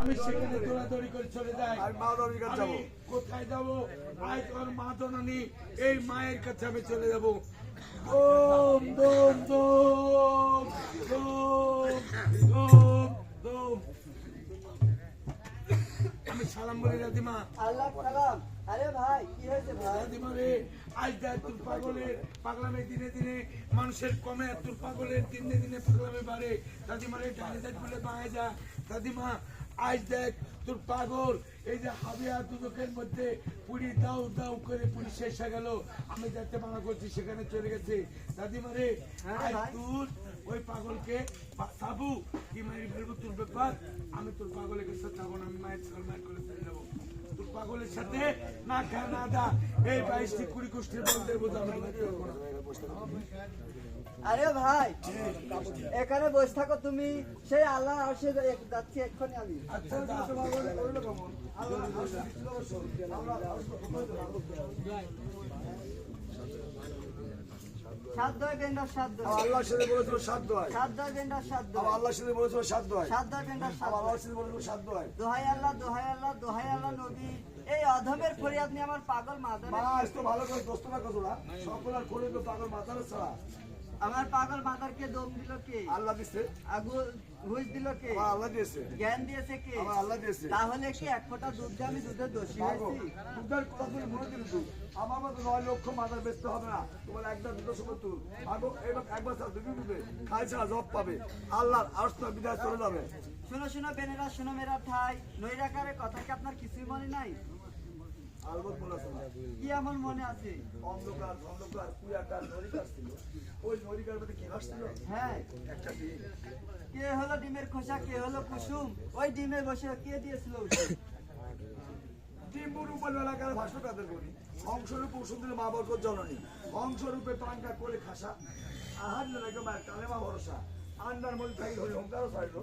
আমি সেখানে দৌড়াদৌড়ি করে চলে যাই। আমি মা দরির কাছে যাব আমি কোথায় যাব? আয় তোর মা জননী এই মায়ের কাছে আমি চলে যাব। দোম দোম দোম দোম দোম দোম। আমি সালাম বলি দাদিমা আল্লাহ সালাম। আরে ভাই কি হয়েছে ভাই? দাদিমা রে আজ তোর পাগলের পাগলামে দিনে দিনে মানুষের কমে তোর পাগলের দিনে দিনে পাগলামে বাড়ে। দাদিমা রে ডানে বলে বাঁয়ে যা। দাদিমা আজ দেখ তোর পাগল। এই যে হাবিয়া দুদকের মধ্যে পুরি দাও দাও করে পুরি শেষ হয়ে গেল। আমি দেখতে মানা করছি সেখানে চলে গেছে। দাদিমা রে হ্যাঁ, তুই ওই পাগলকে সাবু কি মারি ফেলব তোর ব্যাপার? আমি তোর পাগলের কাছে থাকব না আমি মায়ের সাল মায়ের করে ফেলে যাব তোর পাগলের সাথে না খা না দা। এই বাইশটি কুড়ি কুষ্টির বলতে বোঝা আমি মারতে পারব না। আরে ভাই এখানে বসে থাকো তুমি। সেই আল্লাহ আসে যাচ্ছি এক্ষুনি আমি। আচ্ছা সাধ্য গেন্ডার সাধ্য আল্লাহ সাথে বলেছিল সাধ্য হয়। সাধ্য গেন্ডার সাধ্য আমার সাথে বলেছিল সাধ্য হয়। সাধ্য গেন্ডার সাধ্য আল্লাহর সাথে বলেছিল সাধ্য হয়। দোহাই আল্লাহ দোহাই আল্লাহ দোহাই আল্লাহ নবী। এই অধমের ফরিয়াদ নিয়ে আমার পাগল মাদার মা তো ভালো করে দোস্ত না কত সকল আর করে পাগল মাথার ছাড়া। আমার পাগল মাদারকে দম দিল কে? আল্লাহ দিচ্ছে আগু ঘুষ দিল কে? আল্লাহ দিয়েছে। জ্ঞান দিয়েছে কে? আল্লাহ দিয়েছে। তাহলে কি এক ফোঁটা দুধ দিয়ে আমি দুধের দোষী হয়েছি? দুধের তুমি মনে দিলি তুই আমার মতো নয় লক্ষ মাথার বেচতে হবে না। তোমার একদম দুটো সময় তুল পাগল এবার একবার ছাড়া দুটো দিবে। খাই ছাড়া জব পাবে। আল্লাহর আর্স তো বিদায় চলে যাবে। শুনো শুনো বেনেরা শুনো মেরা ঠাই নৈরাকারের কথা কি আপনার কিছুই মনে নাই আলবত মনে আছে না। কি এমন মনে আছে? অন্ধকার অন্ধকার কুয়াকার নরিকার ছিল। ওই নরিকার মধ্যে কি ভাসছিল? হ্যাঁ। একটা ডিম। কে হলো ডিমের খোসা? কে হলো কুসুম? ওই ডিমে বসে কে দিয়েছিল ডিম্বুর উপর এলাকার ভাষ্য কাদের করি হংসরূপ সুন্দর মা বরকত জননী। হংসরূপে পাঙ্কা করে খাসা। আহার লাগে মায়ের কালেমা ভরসা। আন্ডার মধ্যে থাকি হলে হংকারও ছাড়লো।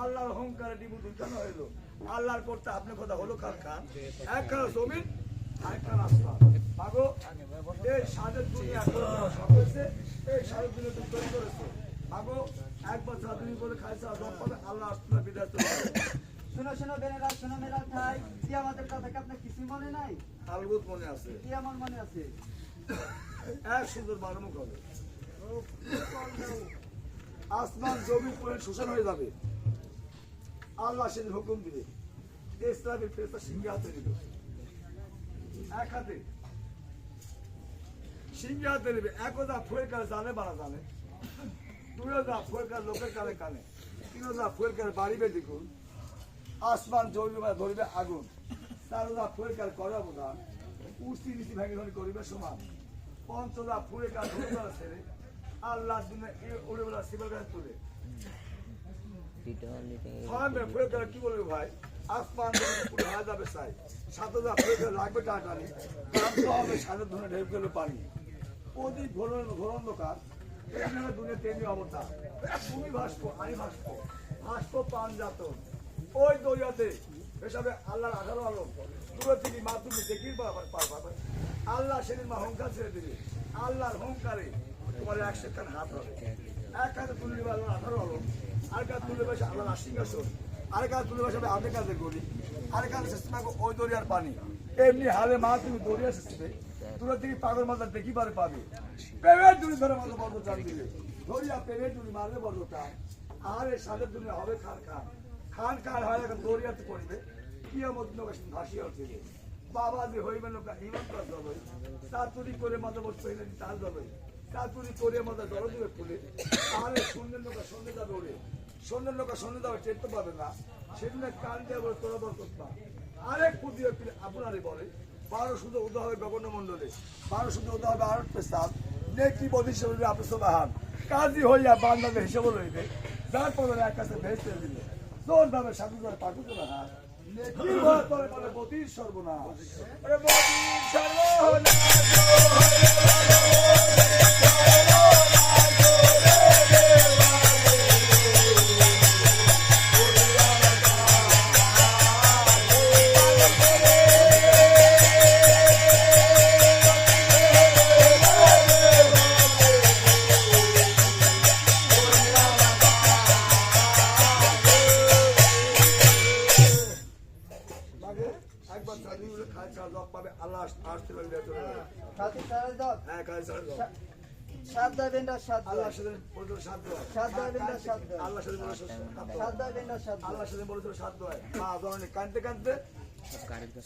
আল্লাহর হংকারে ডিম্বু দুলকানো হইল। আল্লাহর করতে আপনার কথা হলো কার খান এক খান জমিন আর খান আসমান এই সাদের দুনিয়া সব হয়েছে এই সাদের দুনিয়া তুমি তৈরি করেছে। মাগো এক বছর তুমি বলে খাইছে আর পাবে আল্লাহ আসলে বিদায় চলে যাবে। শুনো শুনো বেনেরা শুনো মেরা ঠাই কি আমাদের কথা কি আপনার কিছুই মনে নাই? মনে আছে। কি আমার মনে আছে? এক সুন্দর বারমুখ হবে। আসমান জমি পরে শোষণ হয়ে যাবে। আল্লাহ সেদিন হুকুম দিবে। ইসলামের ফেরস্তা সিংহে হাতে দিবে। এক হাতে। সিংহে হাতে দিবে একদা ফুয়ের কালে জানে বাড়া জানে। দুইও যা ফুয়ের কালে লোকের কালে কানে। তিনও যা ফুয়ের কালে আসমান জমি বা ধরিবে আগুন। চারোদা ফুয়ের কালে করে অবদান। উস্তি নীতি ভেঙে ধরে করিবে সমান। পঞ্চদা ফুয়ের ধরিবে ছেড়ে আল্লাহ দিনে উড়ে বেলা শিবের কাছে তুলে। ছয় মে ফুয়ের কালে কি বলবে ভাই? আসমান পুরো হয়ে যাবে সাই। সাতদা ফুয়ের কালে লাগবে টাটানি ক্লান্ত হবে সাদের ধরে ঢেউ গেলে পানি অধিক ঘোর ঘোর এখানে দুনিয়া তেমনি অবস্থা। তুমি ভাসবো আমি ভাসবো। ভাসবো পান ওই দরিয়াতে। এসবে আল্লাহর আঠারো আলো। দূরে থেকে মা তুমি দেখি পারবা আল্লাহ সেদিন মা হংকার ছেড়ে দিবে। আল্লাহর হংকারে তোমার একশো খান হাত হবে। এক হাতে নেবে আল্লাহর আঠারো আলো। আর কাজ তুলে বসে আশিঙ্গাসন আর কাজ তুলে বসে আমি করি আর কাজ ওই দরিয়ার পানি। এমনি হালে মা তুমি দরিয়া শেষে দূরে থেকে পাগল মাথা দেখি পাবে। প্রেমের দুনি ধরে মারবে চান আর এর সাথে হবে খান খান খান খান হয় এখন দরিয়াতে পড়বে। কিয়ামত নৌকা ভাসিয়া উঠবে বাবা যে হইবে নৌকা করা যাবে চাতুরি করে মাথা বসতে হইলে তার যাবে চাতুরি করে মাথা জল দিবে ফুলে আর সন্ধ্যের নৌকা যাবে ওরে সন্ধ্যের নৌকা সন্ধ্যে যাবে টেরতে পাবে না। সেদিনে কান দিয়ে বলে, তোরা বল করতাম আরেক পুদিয়ে আপনারই বলে, বারো শুধু উদা হবে গগন মন্ডলে বারো শুধু উদা হবে আরত পেশাব নেকি বদি শরীরে আপনি বাহান কাজী হইয়া বান্দাকে হিসেবে লইবে যার পরে এক কাছে ভেসতে দিলে তোর দামে সাধু করে পাঠু করে হাত নেকি করে বলে বতির সর্বনাশ। পাবে আসতে পারবে চলে যাবে খাতি সারা দাও হ্যাঁ খায় ছাড়া জব সাত দয় বেন্ডার সাত আল্লাহ সাথে বলেছিল সাধ্য সাত দয় বেন্ডার সাত দয়। আল্লাহ সাথে বলেছিল সাত দয়। বেন্ডার সাত আল্লাহ সাথে বলেছিল সাধ্য মা ধরনের কানতে কানতে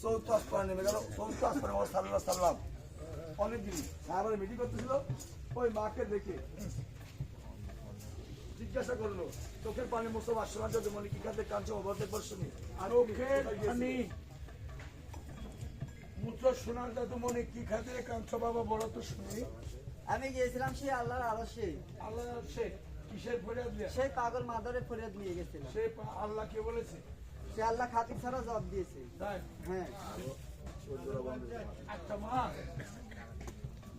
চৌদ্দ আসপার নেমে গেল চৌদ্দ আসপার আমার সাল্লাহ সাল্লাম। অনেকদিন সাহাবারে মিটিং করতেছিল। ওই মাকে দেখে জিজ্ঞাসা করল চোখের পানি মুসব আসলাম যদি মনে কি খাতে কাঁদছে? পড়ছনি আর পানি। মূত্র শোনার দাদু মনে কি খাতিরে কাঁদছ বাবা বড় তো শুনি। আমি গিয়েছিলাম সেই আল্লাহর আলসে আল্লাহ সে কিসের ফরিয়াদ সেই পাগল মাদারে ফরিয়াদ নিয়ে গেছিলাম। সে আল্লাহ কে বলেছে? সে আল্লাহ খাতি ছাড়া জব দিয়েছে। হ্যাঁ। একটা মা।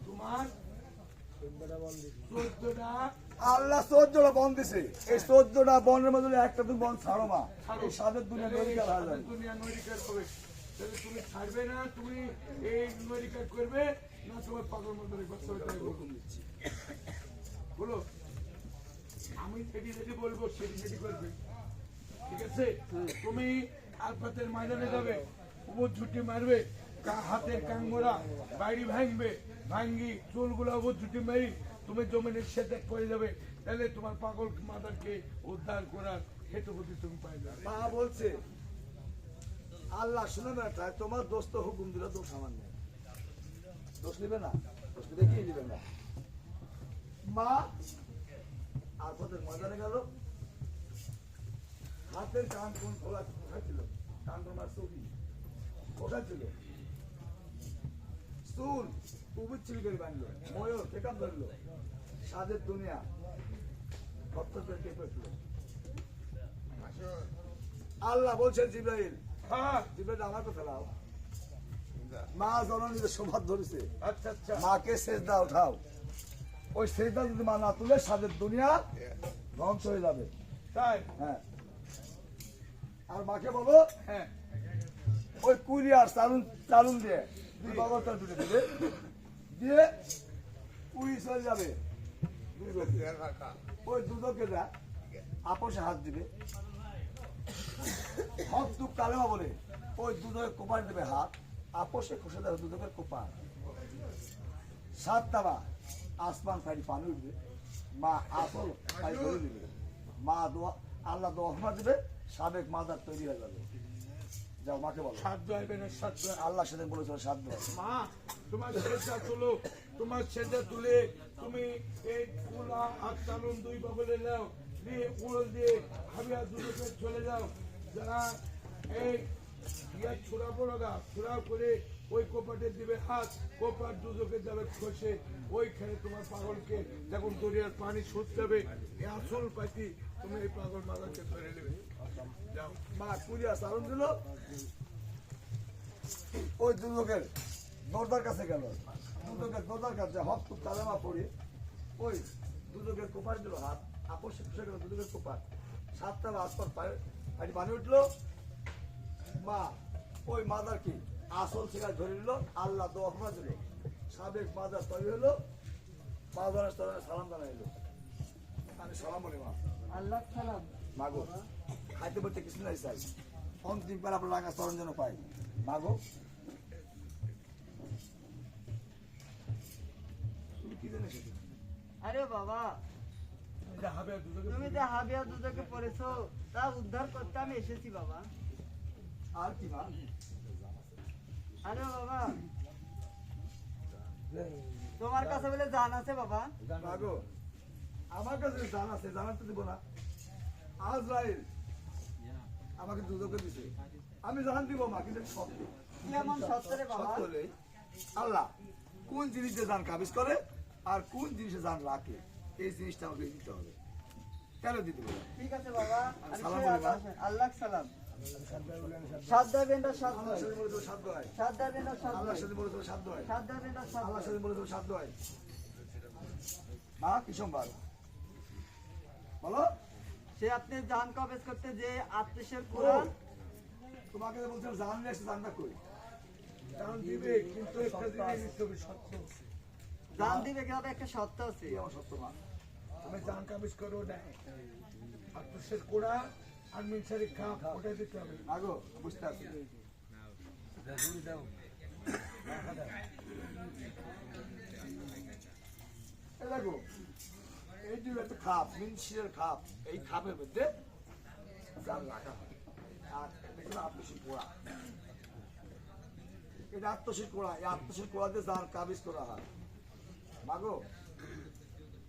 তোমার আল্লাহ চোদ্দটা বন দিছে। এই চোদ্দটা বনের মধ্যে একটা তুমি বন ছাড়ো মা। সাদের দুনিয়া হাজার দুনিয়া নরিকার হবে। তাহলে তুমি ছাড়বে না তুমি এই করবে না তোমার পাগল মতো করতে হবে তাই হুকুম দিচ্ছি বলো আমি যেটি বলব সেটি সেটি করবে। ঠিক আছে? তুমি আলপাতের ময়দানে যাবে উপর ছুটি মারবে কা- হাতের কাঙ্গোরা বাইরে ভাঙবে ভাঙ্গি চুলগুলো উপর ছুটি মারি তুমি জমিনের সেটা করে যাবে তাহলে তোমার পাগল মাদারকে উদ্ধার করার হেতুপতি তুমি পাই যাবে মা বলছে আল্লাহ শুনে তাই তোমার দোস্ত হুকুম দিলে দোষ আমার নেই। দোষ নিবে না? দোষ নেবে কি নেবে না? মা, আর পথের ময়দানে গেল? হাতের কান কোন খোলা কোথায় ছিল? কান তোমার চুকি কোথায় ছিল? চুল, উবির চিল করে বাঁধলো ময়ূর কেকাম ধরলো। সাদের দুনিয়া ভক্ত করে কে আল্লাহ বলছেন জিব্রাইল হ্যাঁ। মা জননীদের ধরেছে আচ্ছা আচ্ছা। মাকে সেজদা উঠাও। ওই সেজদা যদি মা না তুলে সাদের দুনিয়া ধ্বংস হয়ে যাবে। তাই? হ্যাঁ। আর মাকে বলো হ্যাঁ। ওই কুলিয়ার চালুন চালুন দিয়ে দুই দেবে। দিয়ে উই চলে যাবে। ওই আপোষে হাত দিবে। হক তুক কালেমা বলে ওই দুদকে কোপার দেবে হাত আপোষে খসে দেবে দুদকের কোপার সাত তাবা আসমান ফাইল পানি উঠবে মা আসল ফাইল ধরে দিবে। মা দোয়া আল্লাহ দোয়া দেবে সাবেক মাদার তৈরি হয়ে যাবে। যাও মাকে বলো। সাধ্য হবে না সাধ্য হবে। আল্লাহ সাথে বলেছিল সাধ্য আছে মা তোমার সেটা তুলো তোমার সেটা তুলে তুমি এই কুলা আর চালুন দুই বগলে নাও দিয়ে উড়ল দিয়ে হাবিয়া দুটোকে চলে যাও। যারা এই ইয়া ছোড়া বড় ছোড়া করে ওই কোপাটে দিবে হাত কোপার দুজকে যাবে খসে, ওইখানে তোমার পাগলকে যখন দরিয়ার পানি যাবে এই আসল পাখি তুমি এই পাগল মাদাকে ধরে নেবে। যাও, মা কুলিয়া চালন দিল ওই দুদকের দরদার কাছে গেল। দুদকের দরদার কাছে হক তুক কালেমা পড়ে, ওই দুদকের কোপার দিল হাত। কোপার সাতটা আসপার পায়ে পানি পানি উঠল। মা ওই মাদার কি? আসল শিকার ধরে নিল। আল্লাহ দোয়া দিল। সাবেক মাদার তৈরি হলো। মাদার সালাম জানাইলো। আমি সালাম বলি মা। আল্লাহ সালাম। মাগো খাইতে বলতে কিছু নাই চাই অন্তিম পার আপনার লাগা চরণ যেন পাই। মাগো। কি জানিস আরে বাবা তুমি যে হাবিয়া দুদকে পড়েছো তা উদ্ধার করতে আমি এসেছি বাবা। আর কি মা? আরে বাবা। তোমার কাছে বলে জান আছে বাবা। মাগো আমার কাছে জান আছে জানাতে দিব না। আজরাইল আমাকে দুদকে দিছে। আমি জান দিব মা কিন্তু সত্য কি এমন সত্য রে বাবা আল্লাহ কোন জিনিসে জান কাবিজ করে আর কোন জিনিসে জান রাখে? এই জিনিসটা আমাকে দিতে হবে। কেন দিতে বলে ঠিক আছে বাবা। আল্লাহ- সালাম হয়। হয়। হয়। মা কি বলো। সে আপনি জান কবেজ করতে যে আত্মীয় কোরআন তোমাকে বলছিলাম জান নিয়ে এসে জানটা কই? কারণ দিবে কিন্তু একটা জিনিস সত্য জান দিবে কীভাবে একটা সত্য আছে। আমার সত্য জান কামিজ করো না আর কোড়া আর মিনসারি খা ওটাই দিতে হবে। আগো বুঝতে পারছি। দেখো এই যে একটা খাপ মিনশিরের খাপ এই খাপের মধ্যে জাল রাখা হয়। আর দেখুন আত্মশীল কোড়া। এটা আত্মশীল কোড়া এই আত্মশীল কোড়াতে জাল কাবিজ করা হয়। মাগো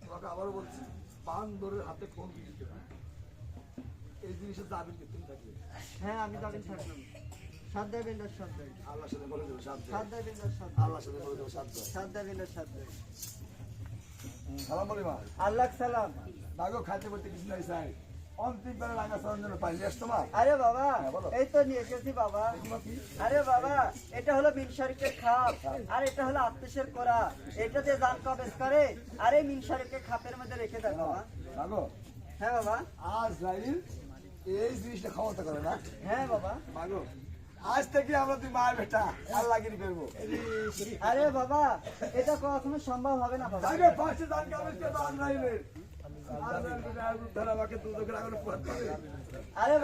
তোমাকে আবারও বলছি বান্দরের হাতে ফোন দিতে এই জিনিসের দাবি তুমি থাকবে? হ্যাঁ আমি দাবি থাকলাম। সাদ্দায় বিল্লার সাদ্দায় আল্লাহর সাথে বলে দেবো সাদ্দায় সাদ্দায় আল্লাহর সাথে বলে দেবো সাধ্য সাদ্দায় বিন্দার সাদ্দায় সালাম বলি মা। আল্লাহ সালাম। মাগো খাইতে বলতে কিছু নাই চাই আরে বাবা হ্যাঁ, এই তো নিয়ে এসেছি বাবা। আরে বাবা এটা হলো মিন শরীফের খাপ আর এটা হলো কোরা। এটা কবেজ করে আরে মিন শরীফকে খাপের মধ্যে রেখে দেয় বাবা। হ্যাঁ বাবা। আজ এই জিনিসটা ক্ষমতা করে না। হ্যাঁ বাবা। মাগো আজ থেকে আমরা তুই মায়ের বেটা আল্লাহ গিরি করব আরে বাবা এটা কখনো সম্ভব হবে না বাবা। দান দান আমাকে। আরে